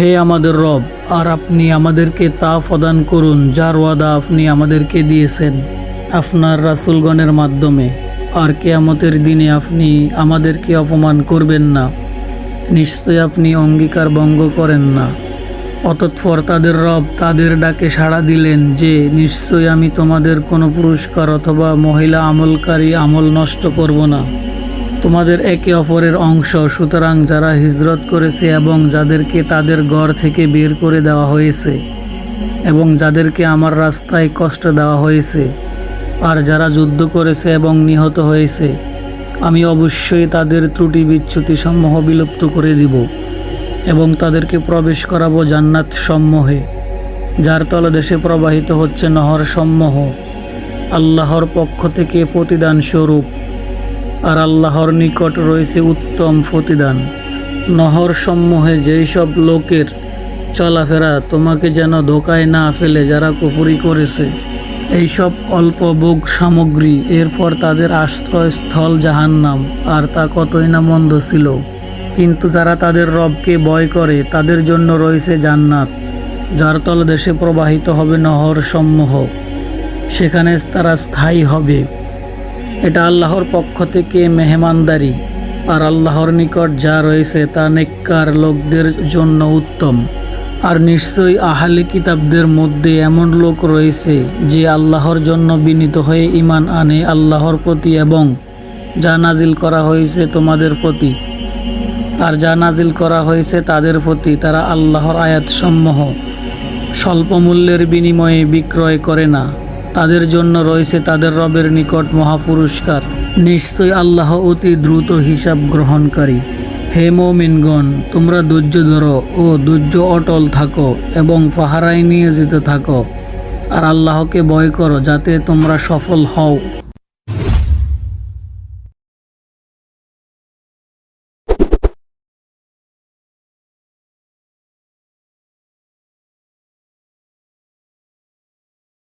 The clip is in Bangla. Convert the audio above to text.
হে আমাদের রব, আর আপনি আমাদেরকে তা প্রদান করুন যার ওয়াদা আপনি আমাদেরকে দিয়েছেন, আপনার রাসুলগণের মাধ্যমে। আর কেয়ামতের দিনে আপনি আমাদেরকে অপমান করবেন না, নিশ্চয় আপনি অঙ্গীকার ভঙ্গ করেন না। অতঃপর তাদের রব তাদের ডাকে সাড়া দিলেন যে, নিশ্চয় আমি তোমাদের কোনো পুরস্কার অথবা মহিলা আমলকারী আমল নষ্ট করব না। তোমাদের একে অপরের অংশ। সুতরাং যারা হিজরত করেছে এবং যাদেরকে তাদের গড় থেকে বের করে দেওয়া হয়েছে এবং যাদেরকে আমার রাস্তায় কষ্ট দেওয়া হয়েছে আর যারা যুদ্ধ করেছে এবং নিহত হয়েছে, আমি অবশ্যই তাদের ত্রুটি বিচ্যুতি সমূহ বিলুপ্ত করে দিব এবং তাদেরকে প্রবেশ করাবো জান্নাত সমূহে, যার তলদেশে প্রবাহিত হচ্ছে নহর সমূহ, আল্লাহর পক্ষ থেকে প্রতিদান স্বরূপ। আর আল্লাহর নিকট রয়েছে উত্তম প্রতিদান। নহর সমূহে যেই সব লোকের চলাফেরা তোমাকে যেন ধোকায় না ফেলে যারা কুপুরি করেছে এইসব অল্প ভোগ সামগ্রী, এরপর তাদের আশ্রয়স্থল জাহান্নাম, আর তা কতই না মন্দ ছিল। কিন্তু যারা তাদের রবকে ভয় করে, তাদের জন্য রয়েছে জান্নাত, যার তলদেশে প্রবাহিত হবে নহর সমূহ। সেখানে তারা স্থায়ী হবে। এটা আল্লাহর পক্ষ থেকে মেহমানদারি। আর আল্লাহর নিকট যা রয়েছে তা নেককার লোকদের জন্য উত্তম। আর নিশ্চয়ই আহালি কিতাবদের মধ্যে এমন লোক রয়েছে যে আল্লাহর জন্য বিনীত হয়ে ইমান আনে আল্লাহর প্রতি এবং যা নাজিল করা হয়েছে তোমাদের প্রতি। আর যা নাজিল করা হয়েছে তাদের প্রতি তারা আল্লাহর আয়াতসমূহ স্বল্প মূল্যের বিনিময়ে বিক্রয় করে না। তাদের জন্য রয়েছে তাদের রবের নিকট মহাপুরস্কার। নিশ্চয় আল্লাহ অতি দ্রুত হিসাব গ্রহণকারী। হে মমিনগণ, তোমরা ধৈর্য ধরো ও ধৈর্য অটল থাকো এবং পাহারায় নিয়ে যেতে থাকো। আর আল্লাহকে ভয় করো যাতে তোমরা সফল হও।